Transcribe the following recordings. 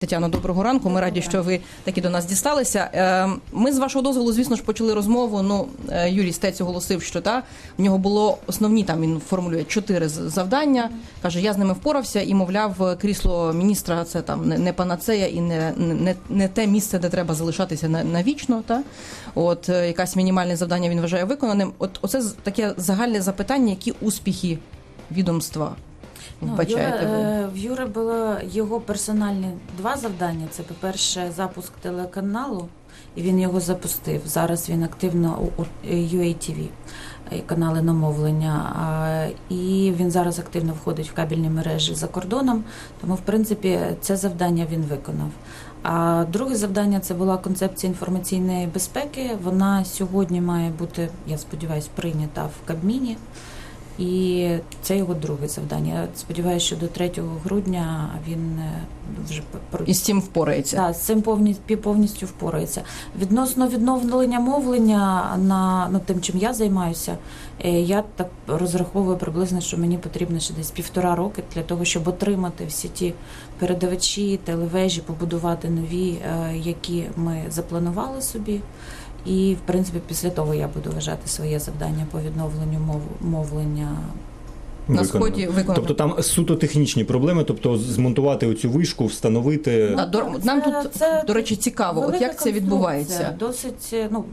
Тетяно, доброго ранку. Ми раді, що ви таки до нас дісталися. Е, Ми з вашого дозволу, звісно ж, почали розмову. Ну, е, Юрій Стець оголосив, що та в нього було основні там. Він формулює чотири завдання. каже, я з ними впорався і мовляв, крісло міністра це там не, панацея і не, не, не те місце, де треба залишатися на, навічно. Та от е, якась мінімальне завдання він вважає виконаним. От оце таке загальне запитання, які успіхи відомства вбачаєте Юра, ви? е, в Юри було його персональні два завдання. Це, по-перше, запуск телеканалу, і він його запустив. Зараз він активно у UATV, е, канали намовлення. І він зараз активно входить в кабельні мережі за кордоном. Тому, в принципі, це завдання він виконав. А друге завдання це була концепція інформаційної безпеки. Вона сьогодні має бути, я сподіваюся, прийнята в Кабміні. І це його друге завдання. Я сподіваюся, що до 3 грудня він е, вже І з цим впорається. Так, з цим повністю повністю впорається. Відносно відновлення мовлення на ну, тим, чим я займаюся, е, я так розраховую приблизно, що мені потрібно ще десь півтора роки для того, щоб отримати всі ті передавачі, телевежі, побудувати нові, е, які ми запланували собі. І в принципі, після того я буду вважати своє завдання по відновленню мов, мовлення На Виконано. сході виконано. Тобто там суто технічні проблеми, тобто змонтувати оцю вишку, встановити. А, до, нам це- тут, це до речі, цікаво, от як це відбувається. Досить, е, ну,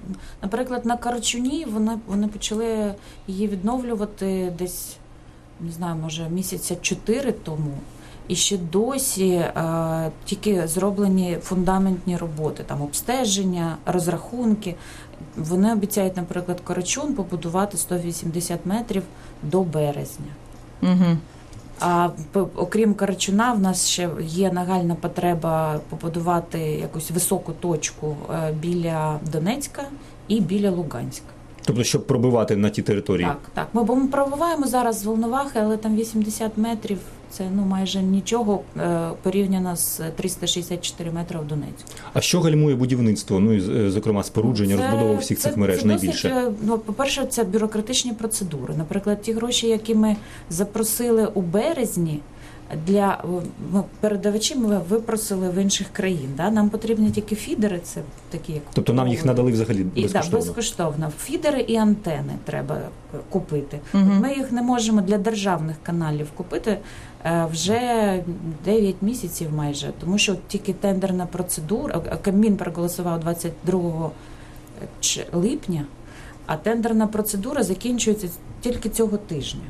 наприклад, на Карачуні вони, вони почали її відновлювати десь, не знаю, може місяця чотири тому. І ще досі е, тільки зроблені фундаментні роботи, там обстеження, розрахунки. Вони обіцяють, наприклад, Карачун побудувати 180 метрів до березня. Угу. А окрім Карачуна, в нас ще є нагальна потреба побудувати якусь високу точку е, біля Донецька і біля Луганська. Тобто, щоб пробивати на ті території. Так, так. Ми, бо ми пробуваємо зараз з Волновахи, але там 80 метрів це ну майже нічого е, порівняно з 364 метри в Донецьку. А що гальмує будівництво? Ну і з- зокрема спорудження, розбудова всіх це- цих мереж це найбільше. Досить, е, ну, по-перше, це бюрократичні процедури. Наприклад, ті гроші, які ми запросили у березні. Для е, ну, передавачів ми випросили в інших країн. Да? Нам потрібні тільки фідери, це такі як Тобто нам їх надали взагалі і да, безкоштовно. безкоштовно. Фідери і антени треба е, купити. Мгм. Ми їх не можемо для державних каналів купити е, вже 9 місяців майже, тому що тільки тендерна процедура, а Кабмін проголосував 22 липня, а тендерна процедура закінчується тільки цього тижня.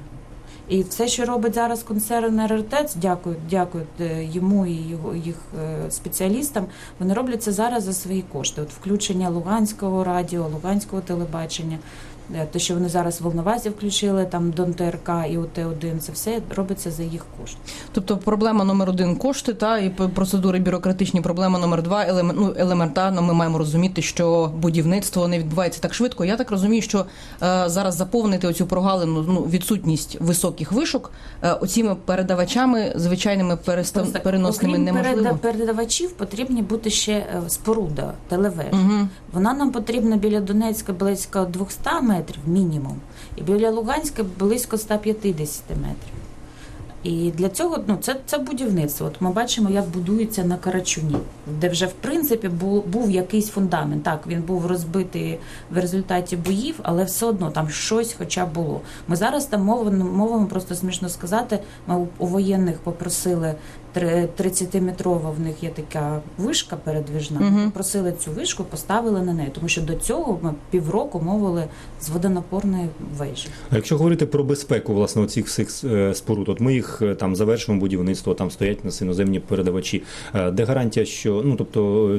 І все, що робить зараз концерн РРТ, дякую, дякую е, йому і його їх е, спеціалістам. Вони роблять це зараз за свої кошти. От включення Луганського радіо, Луганського телебачення, те, що вони зараз в Волновазі включили, там Дон ТРК і ОТ1, це все робиться за їх кошти. Тобто проблема номер один кошти, та і процедури бюрократичні. Проблема номер два елемент, ну, елементарно. Ми маємо розуміти, що будівництво не відбувається так швидко. Я так розумію, що е, зараз заповнити оцю прогалину, ну відсутність високих вишок е, оціми передавачами, звичайними перестав, Просто переносними окрім неможливо. переда- передавачів потрібні бути ще е, споруда, телевеж. Угу. Вона нам потрібна біля Донецька близько 200 метрів мінімум, і біля Луганська близько 150 метрів. І для цього ну, це, це будівництво. От ми бачимо, як будується на Карачуні, де вже в принципі був, був якийсь фундамент. Так, він був розбитий в результаті боїв, але все одно там щось хоча б було. Ми зараз там мовимо, мовимо просто смішно сказати. Ми у, у воєнних попросили 30-метрова в них є така вишка передвіжна. Мгм. Попросили цю вишку, поставили на неї, тому що до цього ми півроку мовили з водонапорної вежі. А якщо говорити про безпеку власне оцих всіх е, споруд, от ми їх е, там завершуємо будівництво, там стоять нас іноземні передавачі. Е, Де гарантія, що ну тобто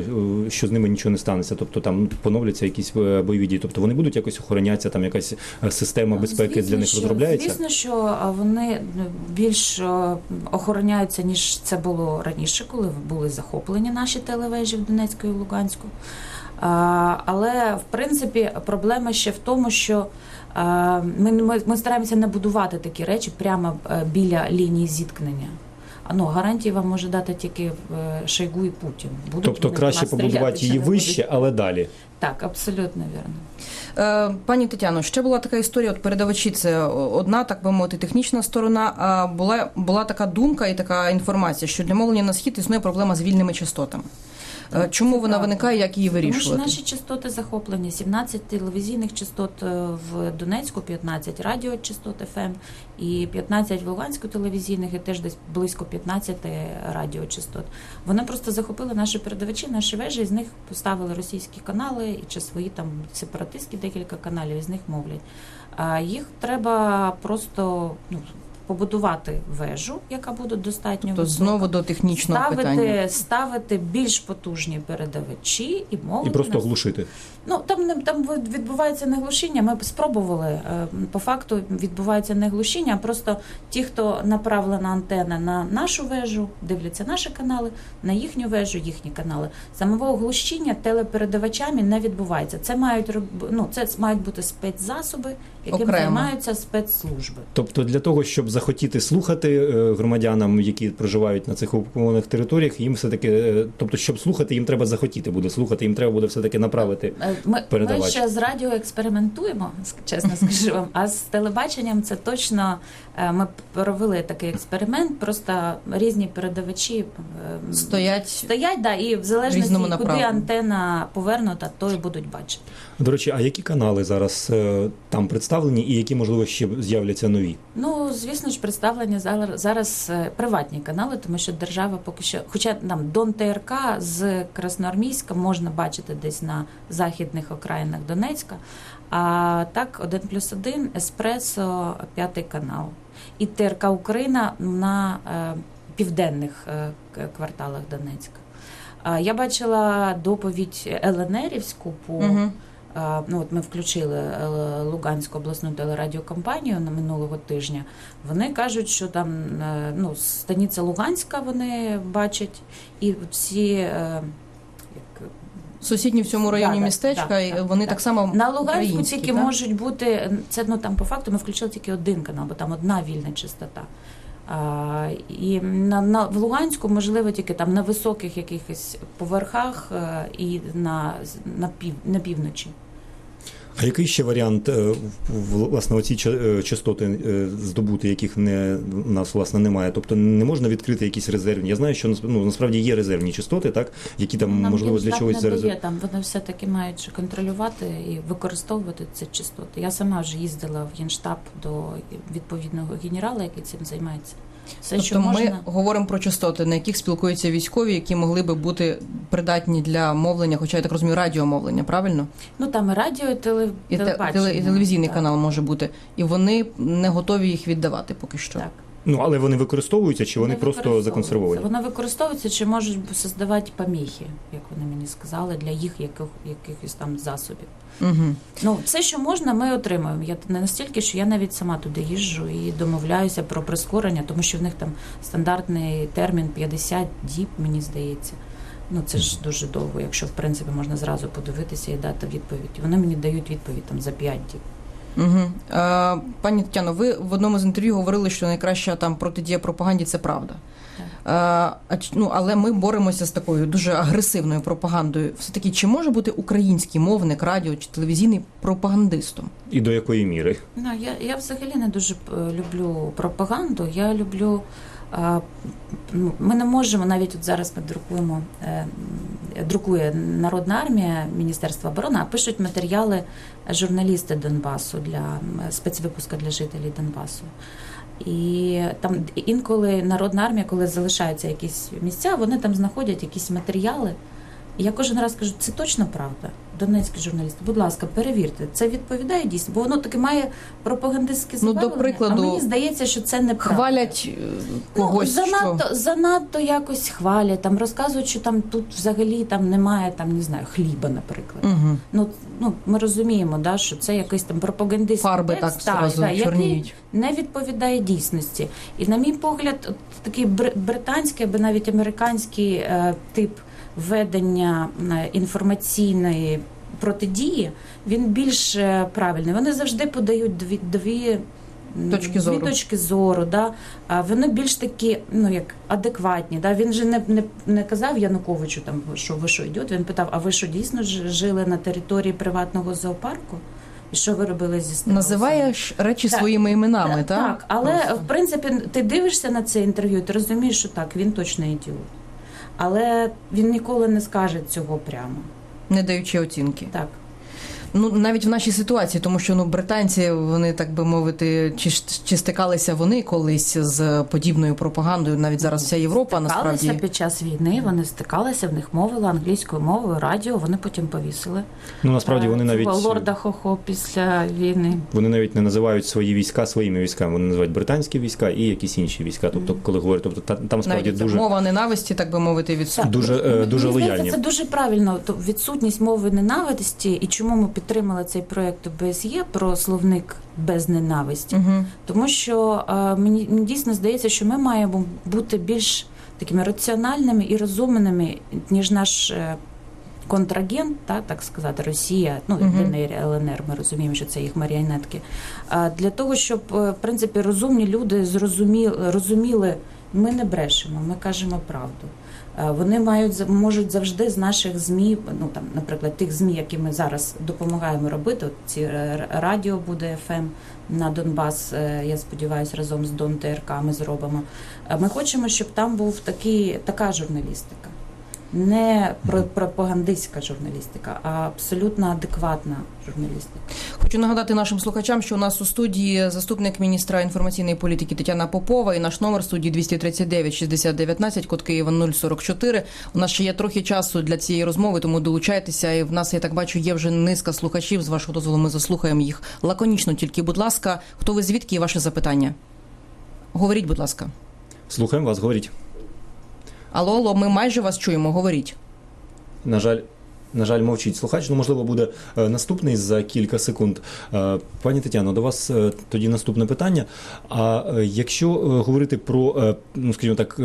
що з ними нічого не станеться? Тобто там поновляться якісь бойові дії, тобто вони будуть якось охоронятися, там якась система безпеки Звісно, для них розробляється. Звісно, що вони більш охороняються, ніж це було раніше, коли були захоплені наші телевежі в Донецьку і Луганську. Але в принципі проблема ще в тому, що ми, ми, ми стараємося не будувати такі речі прямо е, біля лінії зіткнення. Ну гарантії вам може дати тільки е, Шойгу і Путін. Будуть Тобто краще побудувати її вище, але далі. Так, абсолютно вірно. Е, Пані Тетяно, ще була така історія. От передавачі це одна, так би мовити, технічна сторона. А була була така думка і така інформація, що для мовлення на схід існує проблема з вільними частотами. Е, Чому вона правда. виникає, як її Тому що наші частоти захоплені. 17 телевізійних частот е, в Донецьку, 15 радіочастот ФМ і 15 в Луганську телевізійних, і теж десь близько 15 радіочастот. Вони просто захопили наші передавачі, наші вежі, і з них поставили російські канали чи свої там сепаратистські декілька каналів, із них мовлять. А їх треба просто ну, побудувати вежу, яка буде достатньо То висока. знову до технічного ставити, питання. ставити більш потужні передавачі і мовлення. І просто глушити. Ну там не там відбувається не глушіння. Ми б спробували. Е, По факту відбувається не глушіння, а просто ті, хто направлена антенна на нашу вежу, дивляться наші канали, на їхню вежу, їхні канали. Самого глушіння телепередавачами не відбувається. Це мають ну, це мають бути спецзасоби, яким Окремо. займаються спецслужби. Тобто для того, щоб захотіти слухати е, громадянам, які проживають на цих окупованих територіях, їм все таки, е, тобто, щоб слухати, їм треба захотіти буде слухати, їм треба буде все таки направити. Е, Ми, ми ще з радіо експериментуємо, чесно скажу вам. А з телебаченням це точно ми провели такий експеримент. Просто різні передавачі Стоять стоять, да, і в залежності куди направленню. антенна повернута, то і будуть бачити. До речі, а які канали зараз там представлені, і які можливо ще з'являться нові? Ну звісно ж, представлені зараз, зараз е, приватні канали, тому що держава поки що, хоча там Дон ТРК з Красноармійська можна бачити десь на західних окраїнах Донецька. А так, 1 плюс 1, Еспресо, п'ятий канал. І ТРК Україна на е, південних е, кварталах Донецька. Я бачила доповідь ЛНРівську по Угу. А, Ну, от ми включили е, Луганську обласну телерадіокомпанію на минулого тижня. Вони кажуть, що там е, ну, станиця Луганська вони бачать, і всі е, як, Сусідні в цьому районі Да, да, містечка, да, і да, вони да. так само на Луганську тільки так? можуть бути це ну там по факту ми включили тільки один канал, бо там одна вільна частота. А, і на, на в Луганську можливо тільки там на високих якихось поверхах е, і на, на, пів, на півночі. А який ще варіант е, власне оці е, частоти е, здобути, яких не у нас власне немає? Тобто не можна відкрити якісь резервні. Я знаю, що ну, насправді є резервні частоти, так які там Нам можливо для чогось зараз. там вони все таки мають контролювати і використовувати ці частоти. Я сама вже їздила в Генштаб до відповідного генерала, який цим займається. Все, що Тобто ми говоримо про частоти, на яких спілкуються військові, які могли би бути придатні для мовлення, хоча я так розумію, радіомовлення, правильно? Ну там і радіо, і теле, І, те- телебачення. і телевізійний Так, канал може бути. І вони не готові їх віддавати поки що. Так. Ну але вони використовуються чи вони Не просто законсервовані? Вони використовуються чи можуть создавати поміхи, як вони мені сказали, для їх яких, якихось там засобів. Угу. Ну, все, що можна, ми отримуємо. Я не настільки, що я навіть сама туди їжджу і домовляюся про прискорення, тому що в них там стандартний термін 50 діб, мені здається. Ну це ж дуже довго, якщо в принципі можна зразу подивитися і дати відповідь. Вони мені дають відповідь там за 5 діб. Угу. Е, пані Тетяно, ви в одному з інтерв'ю говорили, що найкраща там протидія пропаганді це правда. Е, ну, але ми боремося з такою дуже агресивною пропагандою. Все таки, чи може бути український мовник, радіо чи телевізійний пропагандистом? І до якої міри? Ну, я, я взагалі не дуже е, люблю пропаганду. Я люблю. Ну, Ми не можемо навіть от зараз ми друкуємо, е, друкує Народна армія Міністерства оборони, а пишуть матеріали журналісти Донбасу для спецвипуска для жителів Донбасу. І там інколи Народна армія, коли залишаються якісь місця, вони там знаходять якісь матеріали. І я кожен раз кажу, це точно правда. Донецькі журналісти, будь ласка, перевірте, це відповідає дійсно, бо воно таки має пропагандистське Ну, до прикладу, а мені здається, що це неправда. Хвалять е, когось, ну, занадто, що занадто якось хвалять, там розказують, що там тут взагалі там немає там, не знаю, хліба, наприклад. угу. Ну, ну ми розуміємо, да, що це якийсь там пропагандистський фарби текст, так та, та, який не відповідає дійсності. І на мій погляд, от такий бр- британський або навіть американський е, тип ведення е, інформаційної протидії, він більш е, правильний. Вони завжди подають дві, дві Точки зору. Дві точки зору, да. А вони більш такі, ну як адекватні. Да. Він же не, не, не казав Януковичу, там, що ви що йдете. Він питав, а ви що дійсно жили на території приватного зоопарку? І що ви робили зі страусами? Називаєш речі Так. своїми іменами, Та- так? Так, але Просто. в принципі ти дивишся на це інтерв'ю, ти розумієш, що так, він точно ідіот. Але він ніколи не скаже цього прямо. не даючи оцінки. Так. Ну навіть в нашій ситуації, тому що ну британці, вони так би мовити, чи, ж- чи стикалися вони колись з подібною пропагандою? Навіть зараз вся Європа Стикалися насправді під час війни, вони стикалися, в них мовили англійською мовою, радіо, вони потім повісили. Ну насправді Е, вони навіть лорда Хохо після війни. вони навіть не називають свої війська своїми військами. Вони називають британські війська і якісь інші війська. Тобто, коли говорять, тобто там справді навіть дуже мова ненависті, так би мовити, від дуже, е, дуже лояльні. Це дуже правильно. То відсутність мови ненависті, і чому ми підтримали цей проект ОБСЄ про словник без ненависті. Угу. Тому що е, мені, мені дійсно здається, що ми маємо бути більш такими раціональними і розумними, ніж наш е, контрагент, та, так сказати, Росія, ну Мгм. ДНР, ЛНР, ми розуміємо, що це їх маріонетки. А для того, щоб е, в принципі розумні люди зрозуміли, розуміли, ми не брешемо, ми кажемо правду. Е, Вони мають можуть завжди з наших змі, ну там, наприклад, тих змі, які ми зараз допомагаємо робити. От ці радіо буде ФМ на Донбас. е, Я сподіваюся, разом з Дон ТРК ми зробимо. Е, Ми хочемо, щоб там був такий така журналістика. Не про- пропагандистська журналістика, а абсолютно адекватна журналістика. Хочу нагадати нашим слухачам, що у нас у студії заступник міністра інформаційної політики Тетяна Попова і наш номер студії 239 6019, код Києва 044. У нас ще є трохи часу для цієї розмови, тому долучайтеся. І в нас, я так бачу, є вже низка слухачів. З вашого дозволу ми заслухаємо їх лаконічно. Тільки, будь ласка, хто ви звідки і ваше запитання? Говоріть, будь ласка. Слухаємо вас, говоріть. Алло, алло, ми майже вас чуємо. Говоріть. На жаль. На жаль, мовчить слухач. Ну, можливо, буде е, наступний за кілька секунд. Е, Пані Тетяно, до вас е, тоді наступне питання. А якщо говорити про, ну скажімо так,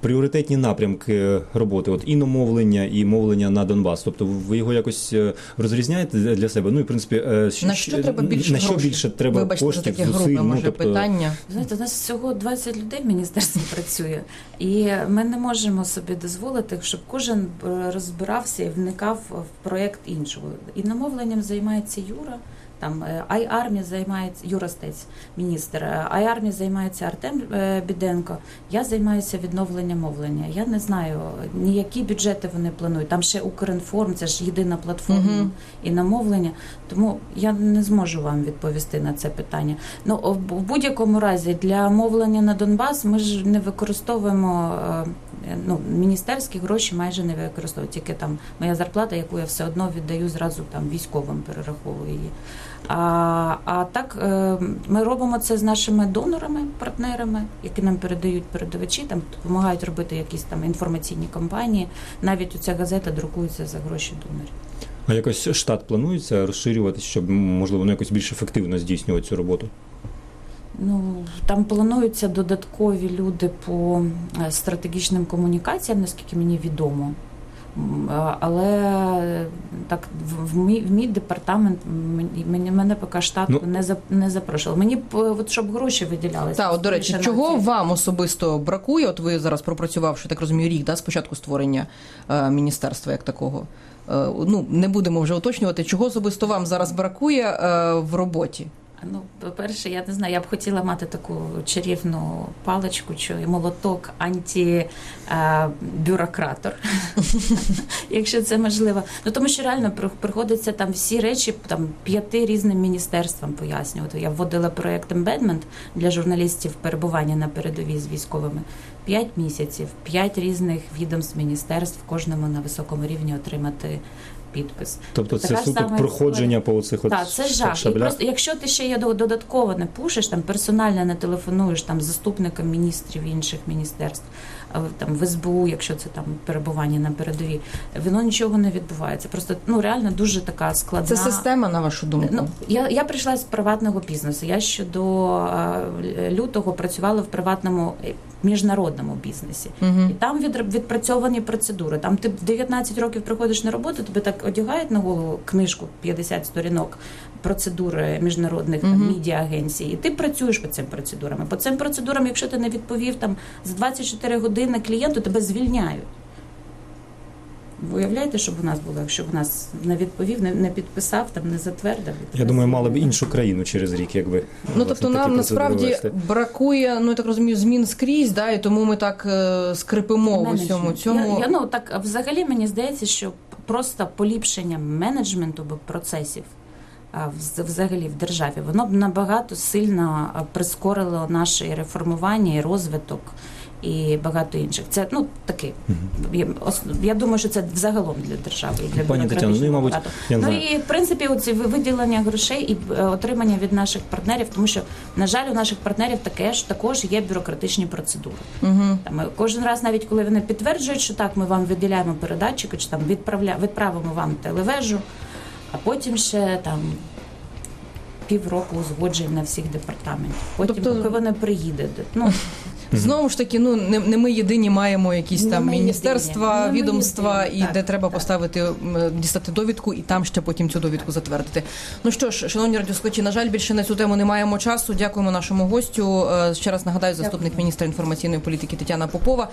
пріоритетні напрямки роботи, от іномовлення і мовлення на Донбас, тобто ви його якось е, розрізняєте для себе? Ну і в принципі, е, На що треба більше на що більше треба Вибачте коштів, за таке зусиль? грубе, ну, може, тобто, питання. Знаєте, у нас всього 20 людей в міністерстві працює, і ми не можемо собі дозволити, щоб кожен е, розбирався і вникав в проєкт іншого. І намовленням займається Юра. Там е, Айармі займається Юра Стець, міністр. е, Айармі займається Артем е, Біденко. Я займаюся відновленням мовлення. Я не знаю ніякі бюджети вони планують. Там ще Укрінформ, це ж єдина платформа Мгм. і намовлення. Тому я не зможу вам відповісти на це питання. Ну в будь-якому разі для мовлення на Донбас ми ж не використовуємо ну, міністерські гроші майже не використовуємо. Тільки там моя зарплата, яку я все одно віддаю зразу там військовим, перераховую її. А, а так е, ми робимо це з нашими донорами, партнерами, які нам передають передавачі, там допомагають робити якісь там інформаційні кампанії. Навіть оця газета друкується за гроші донорів. А якось штат планується розширювати, щоб можливо ну, якось більш ефективно здійснювати цю роботу? Ну там плануються додаткові люди по е, стратегічним комунікаціям, наскільки мені відомо. Але так в, в, мій, в мій департамент мені, мене поки штат Ну. не за не запрошували. Мені б е, от щоб гроші виділялися. Так, от до речі, чого вам особисто бракує? От ви зараз пропрацювавши, так розумію, рік да, спочатку створення е, міністерства як такого. Е, ну не будемо вже уточнювати, чого особисто вам зараз бракує е, в роботі. Ну, по-перше, я не знаю, я б хотіла мати таку чарівну паличку чи молоток антибюрократор, якщо це можливо. Ну тому що реально приходиться там всі речі там п'яти різним міністерствам пояснювати. Я вводила проект Embedment для журналістів перебування на передовій з військовими. П'ять місяців, п'ять різних відомств міністерств, кожному на високому рівні отримати підпис. Тобто це суто проходження по оцих от Так, це жах. І просто якщо ти ще є додатково не пушиш, там персонально не телефонуєш там заступникам міністрів інших міністерств, а там в СБУ, якщо це там перебування на передовій, воно нічого не відбувається. Просто ну реально дуже така складна. Це система, на вашу думку? Ну, я, я прийшла з приватного бізнесу. Я ще до е, лютого працювала в приватному е, міжнародному бізнесі. Мгм. І там від, відпрацьовані процедури. Там ти в 19 років приходиш на роботу, тобі так одягають на голову книжку 50 сторінок процедури міжнародних Мгм. медіа-агенцій, і ти працюєш по цим процедурам. По цим процедурам, якщо ти не відповів там за 24 години клієнту, тебе звільняють. Ви уявляєте, що б у нас було, якщо б у нас не відповів, не, не підписав, там не затвердив. Я думаю, мали б іншу країну через рік, якби Ну тобто нам насправді вести. бракує, ну я так розумію, змін скрізь, да, і тому ми так е, скрипимо в усьому цьому. Я, я, ну, так, взагалі мені здається, що просто поліпшення менеджменту б процесів взагалі в державі, воно б набагато сильно прискорило наше реформування, і розвиток, і багато інших. Це ну таки. Я, думаю, що це взагалом для держави і для Пані Тетяно, ну і, мабуть, я Ну знаю. і в принципі, оці ви- виділення грошей і е, отримання від наших партнерів, тому що на жаль, у наших партнерів таке ж також є бюрократичні процедури. Угу. Там, кожен раз, навіть коли вони підтверджують, що так, ми вам виділяємо передатчики, чи там відправля... відправимо вам телевежу, а потім ще там півроку узгоджень на всіх департаментів. Потім, Тобто- поки вони приїдуть. Ну, Знову ж таки, ну не, не ми єдині маємо якісь Не там міністерства, єдині. Відомства, і так, де треба так. поставити дістати довідку, і там ще потім цю довідку затвердити. Ну що ж, шановні радіоскочі, на жаль, більше на цю тему не маємо часу. Дякуємо нашому гостю. Е, Ще раз нагадаю, заступник міністра інформаційної політики Тетяна Попова.